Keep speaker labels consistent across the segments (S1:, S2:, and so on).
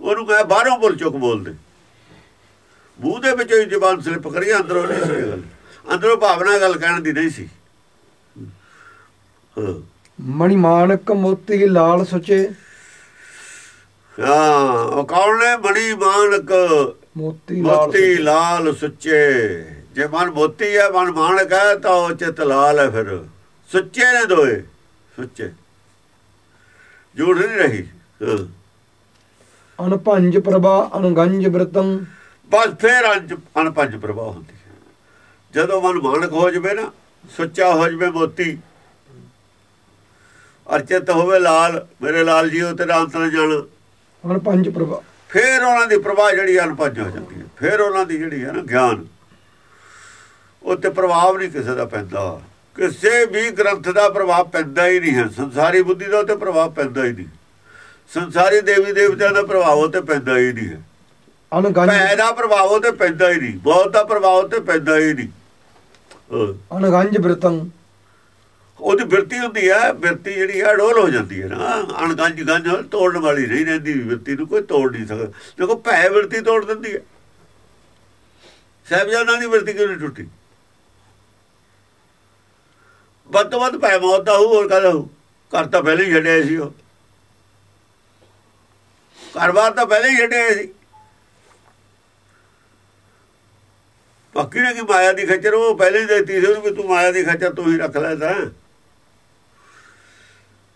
S1: ਉਹਨੂੰ ਕਹੇ ਬਾਹਰੋਂ ਬੋਲ ਚੁੱਕ ਬੋਲਦੇ ਮੂੰਹ ਦੇ ਵਿੱਚੋਂ ਹੀ ਜ਼ਬਾਨ ਸਲਿਪ ਕਰੀ ਅੰਦਰੋਂ ਨਹੀਂ ਸੀ ਗੱਲ। ਅੰਦਰੋਂ ਭਾਵਨਾ ਗੱਲ ਕਹਿਣ ਦੀ ਨਹੀਂ ਸੀ।
S2: ਮਣੀ ਮਾਨਕ ਮੋਤੀ ਲਾਲ ਸੁਚੇ।
S1: ਹਾਂ ਉਹ ਕੌਣ ਨੇ? ਮਣੀ ਮਾਨਕ।
S2: ਮੋਤੀ ਲਾਲ
S1: ਮੋਤੀ ਲਾਲ ਸੁੱਚੇ। ਜੇ ਮਨ ਮੋਤੀ ਹੈ ਮਨ ਮਾਨਕ ਹੈ ਤਾਂ ਉਹ ਚਿਤ ਲਾਲ ਹੈ ਫਿਰ। ਸੁੱਚੇ ਨੇ ਦੋਏ। ਸੁੱਚੇ। ਝੂਠ ਨਹੀਂ ਰਹੀ। ਹਾਂ।
S2: ਅਨਪੰਜ ਪ੍ਰਭਾ ਅਨਗੰਜ ਬ੍ਰਤੰ।
S1: ਬਸ ਫੇਰ ਅਨਪੰਜ ਪ੍ਰਭਾਵ ਹੁੰਦੀ ਹੈ। ਜਦੋਂ ਮਨ ਮਾਨਕ ਹੋ ਜਵੇ ਨਾ ਸੁੱਚਾ ਹੋ ਜਵੇ ਮੋਤੀ। ਅਰਚਿਤ ਹੋਵੇ ਲਾਲ ਮੇਰੇ ਲਾਲ ਜੀ ਉਹ ਤੇਰਾ ਅੰਤ ਨਾ ਜਾਣਾ
S2: ਅਨਪੰਜ ਪ੍ਰਭਾ।
S1: ਫੇਰ ਉਹਨਾਂ ਦੀ ਪ੍ਰਭਾਵ ਜਿਹੜੀ ਅਨਪੰਜ ਹੋ ਜਾਂਦੀ ਹੈ। ਫੇਰ ਉਹਨਾਂ ਦੀ ਜਿਹੜੀ ਹੈ ਨਾ ਗਿਆਨ। ਉਹ ਤੇ ਪ੍ਰਭਾਵ ਨਹੀਂ ਕਿਸੇ ਦਾ ਪੈਂਦਾ। ਕਿਸੇ ਵੀ ਗ੍ਰੰਥ ਦਾ ਪ੍ਰਭਾਵ ਪੈਂਦਾ ਹੀ ਨਹੀਂ ਹੈ। ਸੰਸਾਰੀ ਬੁੱਧੀ ਦਾ ਤੇ ਪ੍ਰਭਾਵ ਪੈਂਦਾ ਹੀ ਨਹੀਂ। ਸੰਸਾਰੀ ਦੇਵੀ ਦੇਵਤਿਆਂ ਦਾ ਪ੍ਰਭਾਵ ਉਹ ਤੇ ਪੈਂਦਾ ਹੀ ਨਹੀਂ ਹੈ।
S2: ਅਨਗੰਜ
S1: ਭੈ ਦਾ ਪ੍ਰਭਾਵ ਉਹ ਤੇ ਪੈਂਦਾ ਹੀ ਨਹੀਂ ਬਹੁਤ ਦਾ ਪ੍ਰਭਾਵ ਉਹ ਤੇ ਪੈਂਦਾ ਹੀ ਨਹੀਂ। ਹਾਂ।
S2: ਅਨਗੰਜ ਬ੍ਰਤੰ।
S1: ਉਹਦੀ ਬਿਰਤੀ ਹੁੰਦੀ ਹੈ ਬਿਰਤੀ ਜਿਹੜੀ ਹੈ ਡੋਲ ਹੋ ਜਾਂਦੀ ਹੈ ਨਾ। ਅਣਗੰਜ ਗੰਜ ਤੋੜਨ ਵਾਲੀ ਨਹੀਂ ਰਹਿੰਦੀ ਬਿਰਤੀ ਨੂੰ ਕੋਈ ਤੋੜ ਨਹੀਂ ਸਕਦਾ। ਦੇਖੋ ਭੈ ਬਿਰਤੀ ਤੋੜ ਦਿੰਦੀ ਹੈ। ਸਾਹਿਬਜ਼ਾਦਾ ਦੀ ਬਿਰਤੀ ਕਿਉਂ ਨਹੀਂ ਟੁੱਟੀ? ਵੱਧ ਤੋਂ ਵੱਧ ਭੈ ਮੌਤ ਦਾ ਹੋਰ ਕਾਹਦਾ ਘਰ ਤਾਂ ਪਹਿਲੇ ਹੀ ਛੱਡਿਆ ਸੀ ਉਹ। ਘਰ-ਬਾਰ ਤਾਂ ਪਹਿਲਾਂ ਹੀ ਛੱਡਿਆ ਸੀ। ਬਾਕੀ ਨੇ ਕਿ ਮਾਇਆ ਦੀ ਖੱਚਰ ਉਹ ਪਹਿਲੇ ਹੀ ਦਿੱਤੀ ਸੀ ਉਹਨੂੰ ਵੀ ਤੂੰ ਮਾਇਆ ਦੀ ਖੱਚਰ ਤੂੰ ਹੀ ਰੱਖ ਲੈ ਤਾਂ।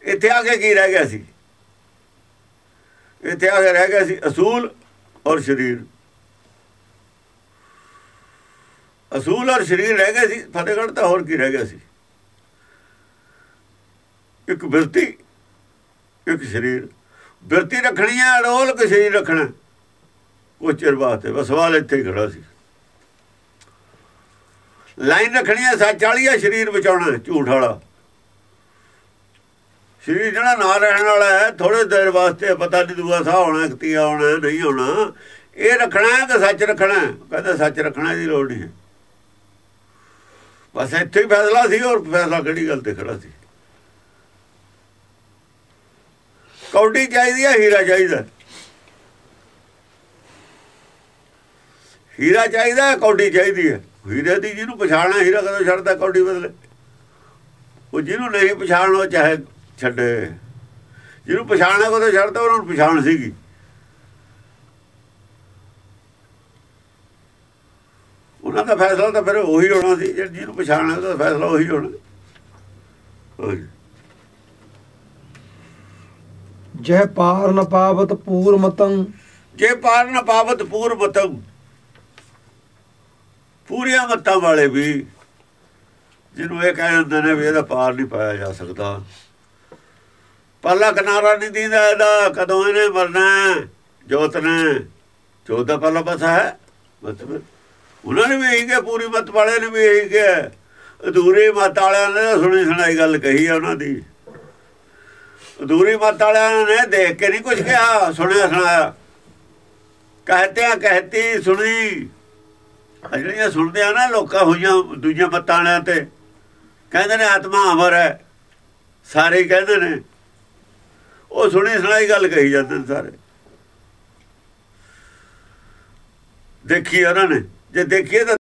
S1: ਇੱਥੇ ਆ ਕੇ ਕੀ ਰਹਿ ਗਿਆ ਸੀ? ਇੱਥੇ ਆ ਕੇ ਰਹਿ ਗਿਆ ਸੀ ਅਸੂਲ ਔਰ ਸਰੀਰ। ਅਸੂਲ ਔਰ ਸਰੀਰ ਰਹਿ ਗਏ ਸੀ, ਫਤਿਹਗੜ੍ਹ ਤਾਂ ਹੋਰ ਕੀ ਰਹਿ ਗਿਆ ਸੀ? ਇੱਕ ਬਿਰਤੀ, ਇੱਕ ਸਰੀਰ। ਬਿਰਤੀ ਰੱਖਣੀ ਹੈ ਅਡੋਲ ਕਿ ਸਰੀਰ ਰੱਖਣਾ। ਉਹ ਚਿਰ ਬਾਤ ਹੈ ਬਸ, ਸਵਾਲ ਇੱਥੇ ਹੀ ਖੜਾ ਸੀ। ਲਾਈਨ ਰੱਖਣੀ ਹੈ, ਸੱਚ ਵਾਲੀ ਹੈ, ਸਰੀਰ ਬਚਾਉਣਾ ਝੂਠ ਵਾਲਾ। ਸਰੀਰ ਜਿਹੜਾ ਨਾ ਰਹਿਣ ਵਾਲਾ ਹੈ ਥੋੜੇ ਦੇਰ ਵਾਸਤੇ ਪਤਾ ਨਹੀਂ ਦੂਆ ਸਾਹ ਹੋਣਾ ਕਿਤੀ ਆਉਣਾ, ਨਹੀਂ ਹੋਣਾ ਇਹ ਰੱਖਣਾ ਹੈ ਕਿ ਸੱਚ ਰੱਖਣਾ ਹੈ? ਕਹਿੰਦਾ ਸੱਚ ਰੱਖਣਾ ਦੀ ਲੋੜ ਨਹੀਂ ਹੈ। ਬਸ ਇੱਥੇ ਹੀ ਫੈਸਲਾ ਸੀ ਔਰ ਫੈਸਲਾ ਕਿਹੜੀ ਗੱਲ ਤੇ ਖੜਾ ਸੀ? ਕੌਡੀ ਚਾਹੀਦੀ ਹੈ ਹੀਰਾ ਚਾਹੀਦਾ। ਹੀਰਾ ਚਾਹੀਦਾ ਕੌਡੀ ਚਾਹੀਦੀ ਹੈ ਹੀਰੇ ਦੀ ਜਿਹਨੂੰ ਪਛਾਣਨਾ, ਹੀਰਾ ਕਦੋਂ ਛੱਡਦਾ ਕੌਡੀ ਬਦਲੇ? ਉਹ ਜਿਹਨੂੰ ਨਹੀਂ ਪਛਾਣਨਾ, ਉਹ ਚਾਹੇ ਛੱਡੇ। ਜਿਹਨੂੰ ਪਛਾਣਨਾ ਕਦੋਂ ਛੱਡਦਾ, ਉਹਨਾਂ ਨੂੰ ਪਛਾਣ ਸੀਗੀ। ਉਹਨਾਂ ਦਾ ਫੈਸਲਾ ਤਾਂ ਫਿਰ ਉਹੀ ਹੋਣਾ ਸੀ ਜਿਹੜਾ ਜਿਹਨੂੰ ਪਛਾਣਨਾ, ਉਹਦਾ ਫੈਸਲਾ ਉਹੀ ਹੋਣਾ। ਹਾਂਜੀ
S2: ਜੈ ਪਾਰ ਨ ਪਾਵਤ ਪੂਰ ਮਤੰ।
S1: ਜੇ ਪਾਰ ਨ ਪਾਵਤ ਪੂਰ ਮਤਮ ਪੂਰੀਆਂ ਮੱਤਾਂ ਵਾਲੇ ਵੀ ਜਿਹਨੂੰ ਇਹ ਕਹਿ ਨੇ ਵੀ ਇਹਦਾ ਪਾਰ ਨਹੀਂ ਪਾਇਆ ਜਾ ਸਕਦਾ। ਪਰਲਾ ਕਿਨਾਰਾ ਨਹੀਂ ਦੀਦਾ ਇਹਦਾ, ਕਦੋਂ ਇਹਨੇ ਮਰਨਾ ਹੈ? ਜੋਤ ਨੇ। ਜੋਤ ਦਾ ਪਰਲਾ ਪਾਸਾ ਹੈ। ਮਤਲਬ ਉਹਨਾਂ ਨੇ ਵੀ ਇਹੀ ਕਿ ਪੂਰੀ ਮੱਤ ਵਾਲੇ ਨੇ ਵੀ ਇਹੀ ਕਿ ਅਧੂਰੀ ਮੱਤ ਵਾਲਿਆਂ ਨੇ ਸੁਣੀ ਸੁਣਾਈ ਗੱਲ ਕਹੀ ਹੈ ਉਹਨਾਂ ਦੀ। ਅਧੂਰੀ ਮੱਤ ਵਾਲਿਆਂ ਨੇ ਦੇਖ ਕੇ ਨਹੀਂ ਕੁਝ ਕਿਹਾ। ਸੁਣਿਆ, ਸੁਣਾਇਆ। ਕਹਤੇ ਆ ਕਹਤੀ, ਸੁਣੀ। ਆਹ ਜਿਹੜੀਆਂ ਸੁਣਦੇ ਆ ਨਾ, ਲੋਕਾਂ ਹੋਈਆਂ ਦੂਜੀਆਂ ਮੱਤਾਂ ਵਾਲਿਆਂ ਤੇ। ਕਹਿੰਦੇ ਨੇ ਆਤਮਾ ਅਮਰ ਹੈ। ਸਾਰੇ ਕਹਿੰਦੇ ਨੇ। ਉਹ ਸੁਣੀ, ਸੁਣਾਈ ਗੱਲ ਕਹੀ ਜਾਂਦੇ ਨੇ ਸਾਰੇ। ਦੇਖੀ ਉਹਨਾਂ ਨੇ। ਜੇ ਦੇਖੀਏ ਤਾਂ